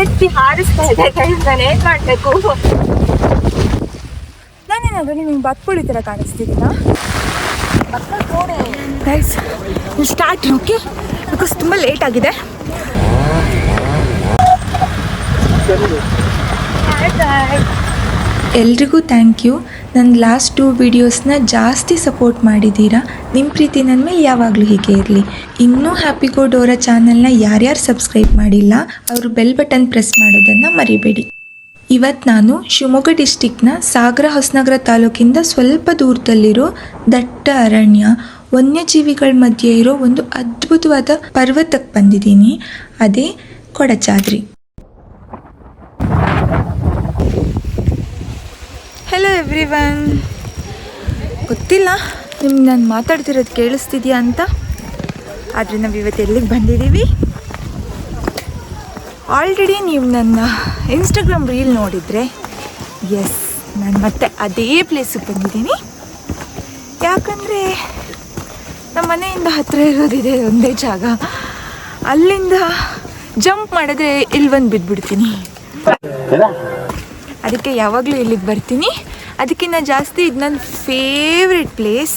ಬೆಚ್ಚಿ ಹಾರಿಸ್ತಾ ಇದೆ ಗೈಸ್ ನಾನು ಏನ್ ಮಾಡ್ಬೇಕು? ನಾನೇನಾದ್ರೂ ನಿಮ್ಗೆ ಬತ್ಕೊಳ್ಳಿ ಥರ ಕಾಣಿಸ್ತಿದ್ದೀನಾ ಗೈಸ್ ಸ್ಟಾರ್ಟ್ ಓಕೆ ಬಿಕಾಸ್ ತುಂಬ ಲೇಟ್ ಆಗಿದೆ. ಎಲ್ರಿಗೂ ಥ್ಯಾಂಕ್ ಯು ನನ್ನ ಲಾಸ್ಟ್ ಟೂ ವಿಡಿಯೋಸ್ನ ಜಾಸ್ತಿ ಸಪೋರ್ಟ್ ಮಾಡಿದ್ದೀರಾ ನಿಮ್ಮ ಪ್ರೀತಿ ನನ್ನ ಮೇಲೆ ಯಾವಾಗಲೂ ಹೀಗೆ ಇರಲಿ. ಇನ್ನೂ ಹ್ಯಾಪಿ ಗೋ ಡೋರ ಚಾನಲ್ನ ಯಾರ್ಯಾರು ಸಬ್ಸ್ಕ್ರೈಬ್ ಮಾಡಿಲ್ಲ, ಅವರು ಬೆಲ್ ಬಟನ್ ಪ್ರೆಸ್ ಮಾಡೋದನ್ನು ಮರಿಬೇಡಿ. ಇವತ್ತು ನಾನು ಶಿವಮೊಗ್ಗ ಡಿಸ್ಟಿಕ್ನ ಸಾಗರ ಹೊಸನಗರ ತಾಲೂಕಿಂದ ಸ್ವಲ್ಪ ದೂರದಲ್ಲಿರೋ ದಟ್ಟ ಅರಣ್ಯ, ವನ್ಯಜೀವಿಗಳ ಮಧ್ಯೆ ಇರೋ ಒಂದು ಅದ್ಭುತವಾದ ಪರ್ವತಕ್ಕೆ ಬಂದಿದ್ದೀನಿ. ಅದೇ ಕೊಡಚಾದ್ರಿ. ಹಲೋ ಎವ್ರಿ ಒನ್ ಗೊತ್ತಿಲ್ಲ? ನಿಮ್ಗೆ ನಾನು ಮಾತಾಡ್ತಿರೋದು ಕೇಳಿಸ್ತಿದ್ಯಾ ಅಂತ? ಆದರೆ ನಾವು ಇವತ್ತು ಎಲ್ಲಿಗೆ ಬಂದಿದ್ದೀವಿ ಆಲ್ರೆಡಿ ನೀವು ನನ್ನ ಇನ್ಸ್ಟಾಗ್ರಾಮ್ ರೀಲ್ ನೋಡಿದರೆ ಎಸ್ ನಾನು ಮತ್ತೆ ಅದೇ ಪ್ಲೇಸಿಗೆ ಬಂದಿದ್ದೀನಿ. ಯಾಕಂದರೆ ನಮ್ಮ ಮನೆಯಿಂದ ಹತ್ತಿರ ಇರೋದಿದೆ ಒಂದೇ ಜಾಗ. ಅಲ್ಲಿಂದ ಜಂಪ್ ಮಾಡಿದ್ರೆ ಇಲ್ಲಿ ಬಂದು ಬಿದ್ದುಬಿಡ್ತೀನಿ ಅದಕ್ಕೆ ಯಾವಾಗಲೂ ಇಲ್ಲಿಗೆ ಬರ್ತೀನಿ. ಅದಕ್ಕಿಂತ ಜಾಸ್ತಿ ಇದು ನನ್ನ ಫೇವ್ರೆಟ್ ಪ್ಲೇಸ್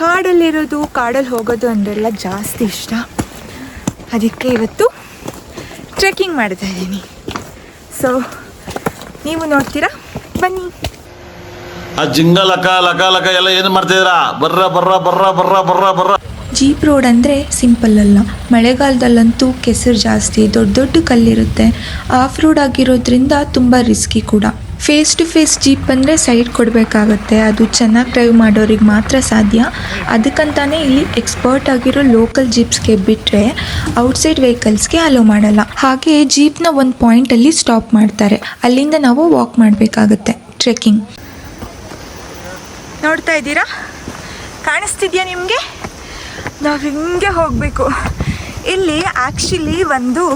ಕಾಡಲ್ಲಿರೋದು ಕಾಡಲ್ಲಿ ಹೋಗೋದು ಅಂದರೆಲ್ಲ ಜಾಸ್ತಿ ಇಷ್ಟ. ಅದಕ್ಕೆ ಇವತ್ತು ಟ್ರೆಕ್ಕಿಂಗ್ ಮಾಡ್ತಾ ಇದ್ದೀನಿ. ಸೊ ನೀವು ನೋಡ್ತೀರಾ? ಬನ್ನಿ. ಆ ಜಿಂಗ ಲಕ ಲಕ ಲಕ ಎಲ್ಲ ಏನು ಮಾಡ್ತಿದ್ದೀರಾ ಬರ್ರ ಬರ್ರ ಬರ್ರ ಬರ್ರ ಬರ್ರ ಬರ್ರ. ಜೀಪ್ ರೋಡ್ ಅಂದರೆ ಸಿಂಪಲ್ ಅಲ್ಲ. ಮಳೆಗಾಲದಲ್ಲಂತೂ ಕೆಸರು ಜಾಸ್ತಿ ದೊಡ್ಡ ದೊಡ್ಡ ಕಲ್ಲಿರುತ್ತೆ. ಆಫ್ ರೋಡ್ ಆಗಿರೋದ್ರಿಂದ ತುಂಬ ರಿಸ್ಕಿ ಕೂಡ. ಫೇಸ್ ಟು ಫೇಸ್ ಜೀಪ್ ಅಂದರೆ ಸೈಡ್ ಕೊಡಬೇಕಾಗತ್ತೆ. ಅದು ಚೆನ್ನಾಗಿ ಡ್ರೈವ್ ಮಾಡೋರಿಗೆ ಮಾತ್ರ ಸಾಧ್ಯ. ಅದಕ್ಕಂತಾನೆ ಇಲ್ಲಿ ಎಕ್ಸ್ಪರ್ಟ್ ಆಗಿರೋ ಲೋಕಲ್ ಜೀಪ್ಸ್ಗೆ ಬಿಟ್ಟರೆ ಔಟ್ಸೈಡ್ ವೆಹಿಕಲ್ಸ್ಗೆ ಅಲೋ ಮಾಡಲ್ಲ. ಹಾಗೆ ಜೀಪ್ನ ಒಂದು ಪಾಯಿಂಟಲ್ಲಿ ಸ್ಟಾಪ್ ಮಾಡ್ತಾರೆ. ಅಲ್ಲಿಂದ ನಾವು ವಾಕ್ ಮಾಡಬೇಕಾಗತ್ತೆ. ಟ್ರೆಕ್ಕಿಂಗ್ ನೋಡ್ತಾ ಇದ್ದೀರಾ? ಕಾಣಿಸ್ತಿದ್ಯಾ ನಿಮಗೆ? ನಾವು ಹಿಂಗೆ ಹೋಗಬೇಕು. ಇಲ್ಲಿ ಆ್ಯಕ್ಚುಲಿ ಒಂದು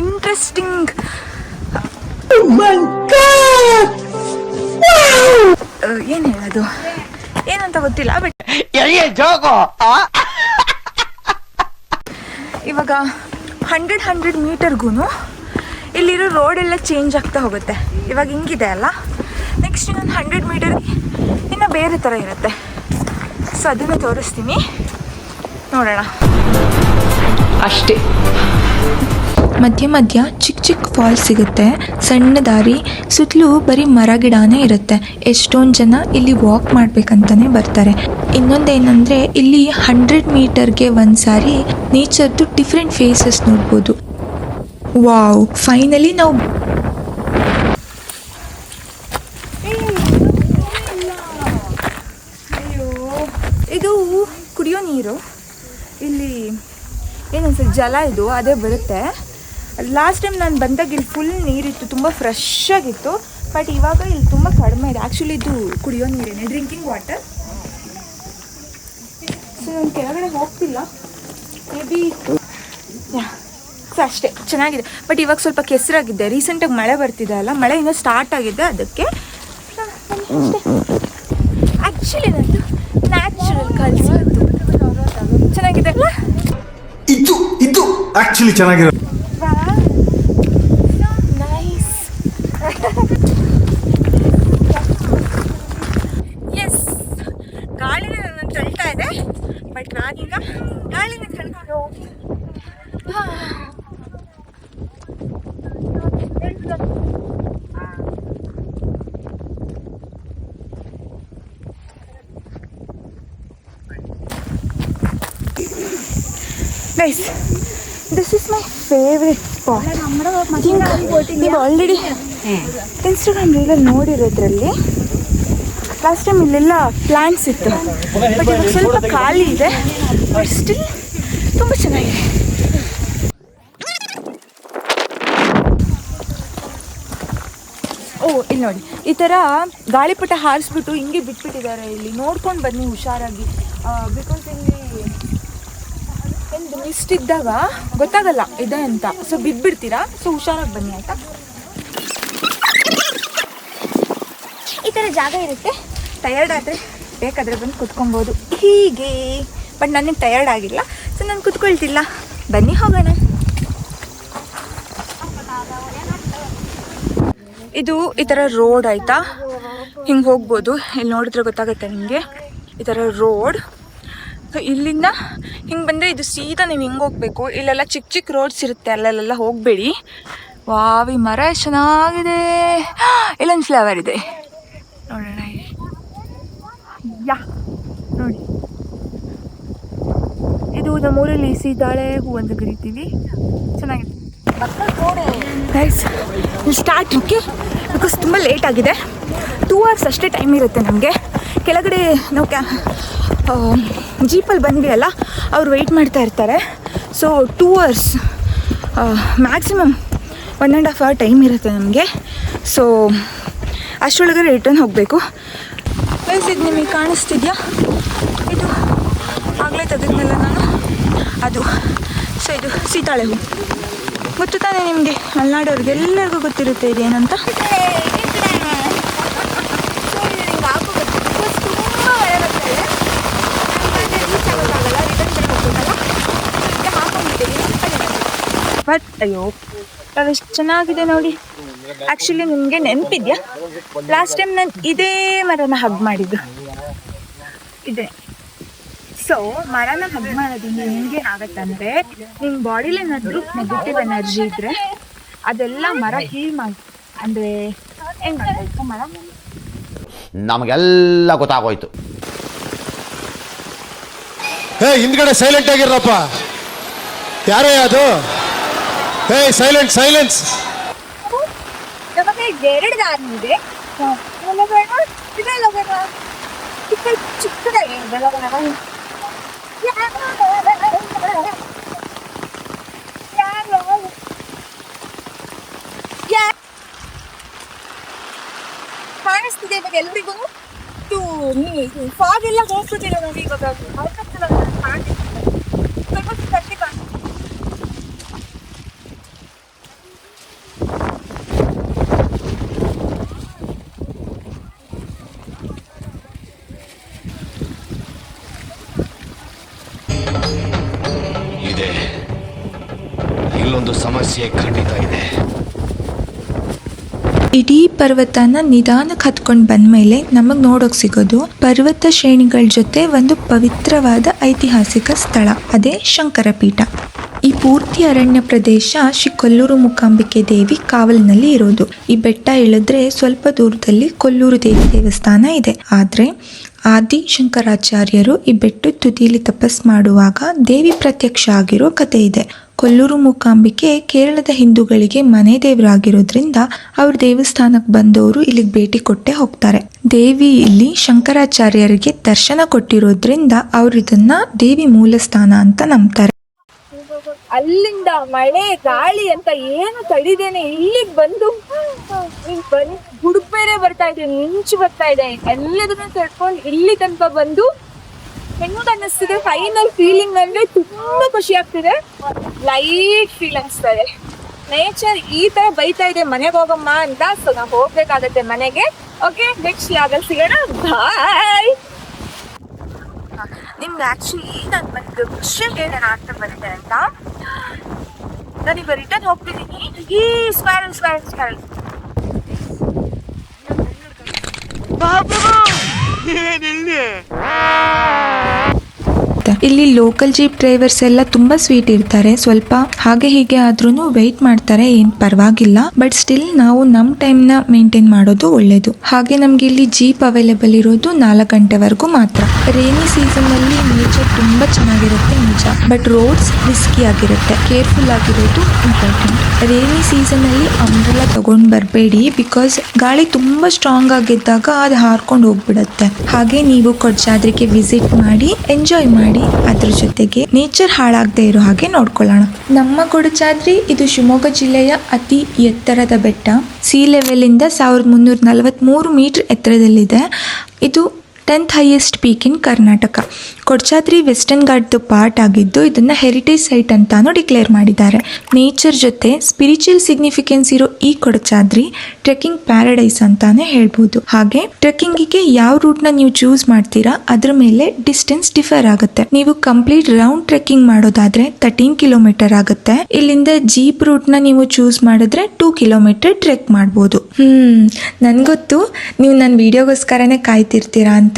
ಇಂಟ್ರೆಸ್ಟಿಂಗ್ ಏನು ಹೇಳೋದು? ಏನಂತ ಗೊತ್ತಿಲ್ಲ ಬಟ್ ಇವಾಗ ಹಂಡ್ರೆಡ್ ಹಂಡ್ರೆಡ್ ಮೀಟರ್ಗೂ ಇಲ್ಲಿರೋ ರೋಡ್ ಎಲ್ಲ ಚೇಂಜ್ ಆಗ್ತಾ ಹೋಗುತ್ತೆ. ಇವಾಗ ಹಿಂಗಿದೆ ಅಲ್ಲ? ನೆಕ್ಸ್ಟ್ ಇನ್ನೊಂದು ಹಂಡ್ರೆಡ್ ಮೀಟರ್ಗೆ ಇನ್ನು ಬೇರೆ ಥರ ಇರುತ್ತೆ. ಸೊ ಅದನ್ನು ತೋರಿಸ್ತೀನಿ. ನೋಡೋಣ. ಅಷ್ಟೇ. ಮಧ್ಯ ಮಧ್ಯ ಚಿಕ್ಕ ಫಾಲ್ ಫಾಲ್ಸ್ ಸಿಗುತ್ತೆ. ಸಣ್ಣ ದಾರಿ, ಸುತ್ತಲೂ ಬರೀ ಮರ ಗಿಡನೇ ಇರುತ್ತೆ. ಎಷ್ಟೊಂದು ಜನ ಇಲ್ಲಿ ವಾಕ್ ಮಾಡ್ಬೇಕಂತಾನೆ ಬರ್ತಾರೆ. ಇನ್ನೊಂದೇನಂದ್ರೆ ಇಲ್ಲಿ ಹಂಡ್ರೆಡ್ ಮೀಟರ್ಗೆ ಒಂದ್ಸಾರಿ ನೇಚರ್ದು ಡಿಫ್ರೆಂಟ್ ಫೇಸಸ್ ನೋಡ್ಬೋದು. ವಾವ್ ಫೈನಲಿ ನಾವು ಇದು ಕುಡಿಯೋ ನೀರು. ಇಲ್ಲಿ ಏನನ್ಸುತ್ತೆ ಜಲ ಇದು, ಅದೇ ಬರುತ್ತೆ. ಲಾಸ್ಟ್ ಟೈಮ್ ನಾನು ಬಂದಾಗ ಇಲ್ಲಿ ಫುಲ್ ನೀರಿತ್ತು, ತುಂಬ ಫ್ರೆಶ್ ಆಗಿತ್ತು ಬಟ್ ಇವಾಗ ಇಲ್ಲಿ ತುಂಬ ಕಡಿಮೆ ಇದೆ. ಆ್ಯಕ್ಚುಲಿ ಇದು ಕುಡಿಯೋ ನೀರೇನೆ ಡ್ರಿಂಕಿಂಗ್ ವಾಟರ್ ಸೊ ನಾನು ಕೆಳಗಡೆ ಹೋಗ್ತಿಲ್ಲ. ಮೇ ಬಿ ಸೊ ಅಷ್ಟೇ, ಚೆನ್ನಾಗಿದೆ. ಬಟ್ ಇವಾಗ ಸ್ವಲ್ಪ ಕೆಸರಾಗಿದೆ. ರೀಸೆಂಟಾಗಿ ಮಳೆ ಬರ್ತಿದೆ ಅಲ್ಲ, ಮಳೆ ಇನ್ನೂ ಸ್ಟಾರ್ಟ್ ಆಗಿದೆ ಅದಕ್ಕೆ. ಆ್ಯಕ್ಚುಲಿ ನಂದು ನ್ಯಾಚುರಲ್ ಕಲ್ಸ್ ಚೆನ್ನಾಗಿದೆ ಇದು ಇದು ಆ್ಯಕ್ಚುಲಿ ಚೆನ್ನಾಗಿರೋ ನೈಸ್ ಎಸ್ ಗಾಳಿನ ನನ್ನ ತಳ್ತಾ ಇದೆ ಬಟ್ ನಾನೀಗ ಗಾಳಿನ ಕಣ್ಕೊಂಡು ಹೋಗಿ. This is my favourite spot ನೀವು ಆಲ್ರೆಡಿ ಇನ್ಸ್ಟಾಗ್ರಾಮ್ ರೀಲಲ್ಲಿ ನೋಡಿರೋದ್ರಲ್ಲಿ ಲಾಸ್ಟ್ ಟೈಮ್ ಇಲ್ಲೆಲ್ಲ ಪ್ಲ್ಯಾಂಟ್ಸ್ ಇತ್ತು. ಬಟ್ ಇವಾಗ ಸ್ವಲ್ಪ ಖಾಲಿ ಇದೆ. ಬಟ್ ಸ್ಟಿಲ್ ತುಂಬ ಚೆನ್ನಾಗಿದೆ. ಓ, ಇಲ್ಲಿ ನೋಡಿ. ಈ ಥರ ಗಾಳಿಪಟ ಹಾರಿಸ್ಬಿಟ್ಟು ಹಿಂಗೆ ಬಿಟ್ಬಿಟ್ಟಿದ್ದಾರೆ ಇಲ್ಲಿ. ನೋಡ್ಕೊಂಡು ಬನ್ನಿ ಹುಷಾರಾಗಿ. ಬಿಕಾಸ್ ಇಲ್ಲಿ ಒಂದು ಮಿಸ್ಟ್ ಇದ್ದಾಗ ಗೊತ್ತಾಗಲ್ಲ ಇದೆ ಅಂತ. ಸೊ ಬಿದ್ದುಬಿಡ್ತೀರಾ ಸೊ ಹುಷಾರಾಗಿ ಬನ್ನಿ, ಆಯ್ತಾ? ಥರ ಜಾಗ ಇರುತ್ತೆ. ಟಯರ್ಡ್ ಆದರೆ ಬೇಕಾದ್ರೆ ಬಂದು ಕುತ್ಕೊಬೋದು. ಹೀಗೆ. ಬಟ್ ನನಗೆ ಟಯರ್ಡ್ ಆಗಿಲ್ಲ. ಸೊ ನಾನು ಕುತ್ಕೊಳ್ತಿಲ್ಲ. ಬನ್ನಿ ಹೋಗೋಣ. ಇದು ಈ ಥರ ರೋಡ್ ಆಯಿತಾ? ಹಿಂಗೆ ಹೋಗ್ಬೋದು. ಇಲ್ಲಿ ನೋಡಿದ್ರೆ ಗೊತ್ತಾಗುತ್ತೆ ನಿಮಗೆ. ಈ ಥರ ರೋಡ್ ಸೊ ಇಲ್ಲಿಂದ ಹಿಂಗೆ ಬಂದರೆ ಇದು ಸೀದಾ ನೀವು ಹಿಂಗೆ ಹೋಗಬೇಕು. ಇಲ್ಲೆಲ್ಲ ಚಿಕ್ಕ ಚಿಕ್ಕ ರೋಡ್ಸ್ ಇರುತ್ತೆ. ಅಲ್ಲಲ್ಲೆಲ್ಲ ಹೋಗಬೇಡಿ. ವಾವಿ ಮರ ಚೆನ್ನಾಗಿದೆ. ಇಲ್ಲೊಂದು ಫ್ಲವರ್ ಇದೆ. ಯಾ. ನೋಡಿ. ಇದು ನಮ್ಮೂರಲ್ಲಿ ಸೀತಾಳೆ ಹೂ ಅಂತ ಕರಿತೀವಿ. ಚೆನ್ನಾಗಿದೆ. ಸ್ಟಾರ್ಟ್ ಓಕೆ ಬಿಕಾಸ್ ತುಂಬ ಲೇಟ್ ಆಗಿದೆ. ಟೂ ಅವರ್ಸ್ ಅಷ್ಟೇ ಟೈಮ್ ಇರುತ್ತೆ ನಮಗೆ. ಕೆಳಗಡೆ ನಾವು ಕ್ಯಾ ಜೀಪಲ್ಲಿ ಬಂದ್ವಿ ಅಲ್ಲ, ಅವ್ರು ವೆಯ್ಟ್ ಮಾಡ್ತಾ ಇರ್ತಾರೆ. So two hours maximum one and half hour time ಇರುತ್ತೆ ನಮಗೆ. ಸೊ ಅಷ್ಟರೊಳಗಡೆ ರಿಟರ್ನ್ ಹೋಗಬೇಕು. ಗೈಸ್ ಇದು ನಿಮಗೆ ಕಾಣಿಸ್ತಿದ್ಯಾ? ಇದು ಆಗಲೇ ತೆಗೆದ್ನಲ್ಲ ನಾನು? ಅದು. ಸೊ ಇದು ಸೀತಾಳೆ ಹೂ. ಗೊತ್ತು ತಾನೇ ನಿಮಗೆ. ಮಲೆನಾಡವ್ರಿಗೆ ಎಲ್ಲರಿಗೂ ಗೊತ್ತಿರುತ್ತೆ ಇದೇನಂತ. ಬಟ್ ಅಯ್ಯೋ ಅದೆಷ್ಟು ಚೆನ್ನಾಗಿದೆ ನೋಡಿ. ಆ್ಯಕ್ಚುಲಿ ನಿಮಗೆ ನೆನಪಿದ್ಯಾ? ಲಾಸ್ಟ್ ಟೈಮ್ ನಾನು ಇದೇ ಮರನ ಹಗ್ ಮಾಡಿದ್ದು. ಇದೆ. ಸೊ ಮರನ ಹಗ್ ಮಾಡೋದ್ರಿಂದ ನಿಮ್ಗೆ ಆಗತ್ತಂದ್ರೆ ನಿಮ್ಮ ಬಾಡಿಲಿ ಏನಾದರೂ ನೆಗೆಟಿವ್ ಎನರ್ಜಿ ಇದ್ರೆ ಅದೆಲ್ಲ ಮರ ಹೀಲ್ ಮಾಡಿ ಅಂದ್ರೆ ಹೆಂಗ್ ಮಾಡ್ಬೇಕು ಮರ? ನಮಗೆಲ್ಲ ಗೊತ್ತಾಗೋಯ್ತು. ಹೇ ಹಿಂದ್ಗಡೆ ಸೈಲೆಂಟ್ ಆಗಿರಪ್ಪ ಯಾರೇ ಅದು? ಹೇ ಸೈಲೆಂಟ್ ಸೈಲೆನ್ಸ್ ನಮಗೆ ಎರಡು ದಾರಿ ಇದೆ. ಹೋಗೋಣ ಇದ್ರಲ್ಲಿ ಹೋಗೋಣ ಚಿಕ್ಕ ಚಿಕ್ಕದಾಗಿ ಇದೆ. ಹೋಗೋಣ ಕಾಣಿಸ್ತಿದೆ ಇವಾಗ ಎಲ್ರಿಗೂ ಇದು ಫಾಗ್ ಎಲ್ಲ ಹೋಗ್ತಿದೆ ನೋಡಿ ಇವಾಗ. ಸಮಸ್ಯೆ ಖಂಡಿತ ಇದೆ. ಇಡೀ ಪರ್ವತನ ನಿಧಾನಕ್ಕೆ ಹತ್ಕೊಂಡು ಬಂದ್ಮೇಲೆ ನಮಗೆ ನೋಡೋಕೆ ಸಿಗೋದು ಪರ್ವತ ಶ್ರೇಣಿಗಳ ಜೊತೆ ಒಂದು ಪವಿತ್ರವಾದ ಐತಿಹಾಸಿಕ ಸ್ಥಳ, ಅದೇ ಶಂಕರಪೀಠ. ಈ ಪೂರ್ತಿ ಅರಣ್ಯ ಪ್ರದೇಶ ಶ್ರೀ ಕೊಲ್ಲೂರು ಮುಕಾಂಬಿಕೆ ದೇವಿ ಕಾವಲಿನಲ್ಲಿ ಇರೋದು. ಈ ಬೆಟ್ಟ ಇಳಿದ್ರೆ ಸ್ವಲ್ಪ ದೂರದಲ್ಲಿ ಕೊಲ್ಲೂರು ದೇವಿ ದೇವಸ್ಥಾನ ಇದೆ. ಆದ್ರೆ ಆದಿ ಶಂಕರಾಚಾರ್ಯರು ಈ ಬೆಟ್ಟು ತುದಿಯಲ್ಲಿ ತಪಸ್ ಮಾಡುವಾಗ ದೇವಿ ಪ್ರತ್ಯಕ್ಷ ಆಗಿರೋ ಕಥೆ ಇದೆ. ಕೊಲ್ಲೂರು ಮೂಕಾಂಬಿಕೆ ಕೇರಳದ ಹಿಂದೂಗಳಿಗೆ ಮನೆ ದೇವರಾಗಿರೋದ್ರಿಂದ ಅವ್ರ ದೇವಸ್ಥಾನಕ್ಕೆ ಬಂದವರು ಇಲ್ಲಿಗೆ ಭೇಟಿ ಕೊಟ್ಟೆ ಹೋಗ್ತಾರೆ. ದೇವಿ ಇಲ್ಲಿ ಶಂಕರಾಚಾರ್ಯರಿಗೆ ದರ್ಶನ ಕೊಟ್ಟಿರೋದ್ರಿಂದ ಅವ್ರು ಇದನ್ನ ದೇವಿ ಮೂಲಸ್ಥಾನ ಅಂತ ನಂಬ್ತಾರೆ. ಅಲ್ಲಿಂದ ಮಳೆ, ಗಾಳಿ ಅಂತ ಏನು ತಡಿದೇನೆ, ಇಲ್ಲಿಗೆ ಬಂದು ಇಲ್ಲಿ ಬಂದು ಗುಡುಗ್ ಬೇರೆ ಬರ್ತಾ ಇದೆ, ಮಿಂಚು ಬರ್ತಾ ಇದೆ. ಎಲ್ಲದನ್ನ ತಡ್ಕೊಂಡು ಇಲ್ಲಿ ತನಕ ಬಂದು ಹೆಂಗ್ ಅನ್ನಿಸ್ತಿದೆ? ಫೈನಲ್ ಫೀಲಿಂಗ್ ಅಂದ್ರೆ ತುಂಬಾ ಖುಷಿ ಆಗ್ತಿದೆ. ಲೈಟ್ ಫೀಲ್ ಅನಿಸ್ತಾ ನೇಚರ್ ಈ ತರ ಬೈತಾ ಇದೆ ಮನೆಗೆ ಹೋಗಮ್ಮ ಅಂತ. ಸೊ ನಾವು ಹೋಗ್ಬೇಕಾಗತ್ತೆ ಮನೆಗೆ. ಓಕೆ ನೆಕ್ಸ್ಟ್ ಯಾವ್ದಲ್ಲಿ ಸಿಗೋಣ. ಬಾಯ್ ನಿಮ್ಗೆ ಆಕ್ಚುಲಿ ನಾನು ಒಂದು ಕ್ವಶನ್ ಹೇಳೋಣ ಅಂತ ಬರುತ್ತೆ ಅಂತ. ನಾನೀಗ ರಿಟರ್ನ್ ಹೋಗ್ತಿದ್ದೀನಿ ಈ ಸ್ಕ್ವಾರಲ್ ಸ್ಕ್ವಾರಲ್ ಸ್ಕ್ವಾರಲ್ ಇಲ್ಲಿ ಲೋಕಲ್ ಜೀಪ್ ಡ್ರೈವರ್ಸ್ ಎಲ್ಲ ತುಂಬಾ ಸ್ವೀಟ್ ಇರ್ತಾರೆ. ಸ್ವಲ್ಪ ಹಾಗೆ ಹೀಗೆ ಆದ್ರೂ ವೆಯ್ಟ್ ಮಾಡ್ತಾರೆ, ಏನ್ ಪರವಾಗಿಲ್ಲ. ಬಟ್ ಸ್ಟಿಲ್ ನಾವು ನಮ್ ಟೈಮ್ನ ಮೇಂಟೈನ್ ಮಾಡೋದು ಒಳ್ಳೇದು. ಹಾಗೆ ನಮ್ಗೆ ಇಲ್ಲಿ ಜೀಪ್ ಅವೈಲೇಬಲ್ ಇರೋದು ನಾಲ್ಕು ಗಂಟೆವರೆಗೂ ಮಾತ್ರ. ರೇನಿ ಸೀಸನ್ ಅಲ್ಲಿ ನೇಚರ್ ತುಂಬಾ ಚೆನ್ನಾಗಿರುತ್ತೆ ನಿಜ. ಬಟ್ ರೋಡ್ಸ್ ರಿಸ್ಕಿ ಆಗಿರುತ್ತೆ. ಕೇರ್ಫುಲ್ ಆಗಿರೋದು ಇಂಪಾರ್ಟೆಂಟ್ ರೇನಿ ಸೀಸನ್ ಅಲ್ಲಿ ಅಂಬ್ರೆಲ್ಲ ತಗೊಂಡ್ ಬರಬೇಡಿ ಬಿಕಾಸ್ ಗಾಳಿ ತುಂಬಾ ಸ್ಟ್ರಾಂಗ್ ಆಗಿದ್ದಾಗ ಅದು ಹಾರ್ಕೊಂಡು ಹೋಗ್ಬಿಡುತ್ತೆ. ಹಾಗೆ ನೀವು ಕೊಡ್ಜಾದ್ರಿಗೆ ವಿಸಿಟ್ ಮಾಡಿ ಎಂಜಾಯ್ ಮಾಡಿ. ಅದ್ರ ಜೊತೆಗೆ ನೇಚರ್ ಹಾಳಾಗದೆ ಇರೋ ಹಾಗೆ ನೋಡ್ಕೊಳ್ಳೋಣ. ನಮ್ಮ ಕೊಡಚಾದ್ರಿ ಇದು ಶಿವಮೊಗ್ಗ ಜಿಲ್ಲೆಯ ಅತಿ ಎತ್ತರದ ಬೆಟ್ಟ. ಸಿ ಲೆವೆಲ್ ಇಂದ ಸಾವಿರದ ಮುನ್ನೂರ ನಲವತ್ತ್ಮೂರು ಮೀಟರ್ ಎತ್ತರದಲ್ಲಿದೆ. ಇದು tenth highest peak in Karnataka. Kodachadri western ಘಾಟ್ದು part ಆಗಿದ್ದು ಇದನ್ನು ಹೆರಿಟೇಜ್ ಸೈಟ್ ಅಂತಾನು ಡಿಕ್ಲೇರ್ ಮಾಡಿದ್ದಾರೆ. ನೇಚರ್ ಜೊತೆ ಸ್ಪಿರಿಚುವಲ್ ಸಿಗ್ನಿಫಿಕೆನ್ಸ್ ಇರೋ ಈ ಕೊಡಚಾದ್ರಿ ಟ್ರೆಕ್ಕಿಂಗ್ ಪ್ಯಾರಡೈಸ್ ಅಂತಾನೆ ಹೇಳ್ಬೋದು. ಹಾಗೆ ಟ್ರೆಕ್ಕಿಂಗಿಗೆ ಯಾವ ರೂಟ್ನ ನೀವು ಚೂಸ್ ಮಾಡ್ತೀರಾ ಅದ್ರ ಮೇಲೆ ಡಿಸ್ಟೆನ್ಸ್ ಡಿಫರ್ ಆಗುತ್ತೆ. ನೀವು ಕಂಪ್ಲೀಟ್ ರೌಂಡ್ ಟ್ರೆಕ್ಕಿಂಗ್ ಮಾಡೋದಾದ್ರೆ ತರ್ಟೀನ್ ಕಿಲೋಮೀಟರ್ ಆಗುತ್ತೆ. ಇಲ್ಲಿಂದ ಜೀಪ್ ರೂಟ್ನ ನೀವು ಚೂಸ್ ಮಾಡಿದ್ರೆ ಟೂ ಕಿಲೋಮೀಟರ್ ಟ್ರೆಕ್ ಮಾಡ್ಬೋದು. ಹ್ಮ್, ನನ್ಗೊತ್ತು, ನೀವು ನನ್ನ ವಿಡಿಯೋಗೋಸ್ಕರನೇ ಕಾಯ್ತಿರ್ತೀರಾ ಅಂತ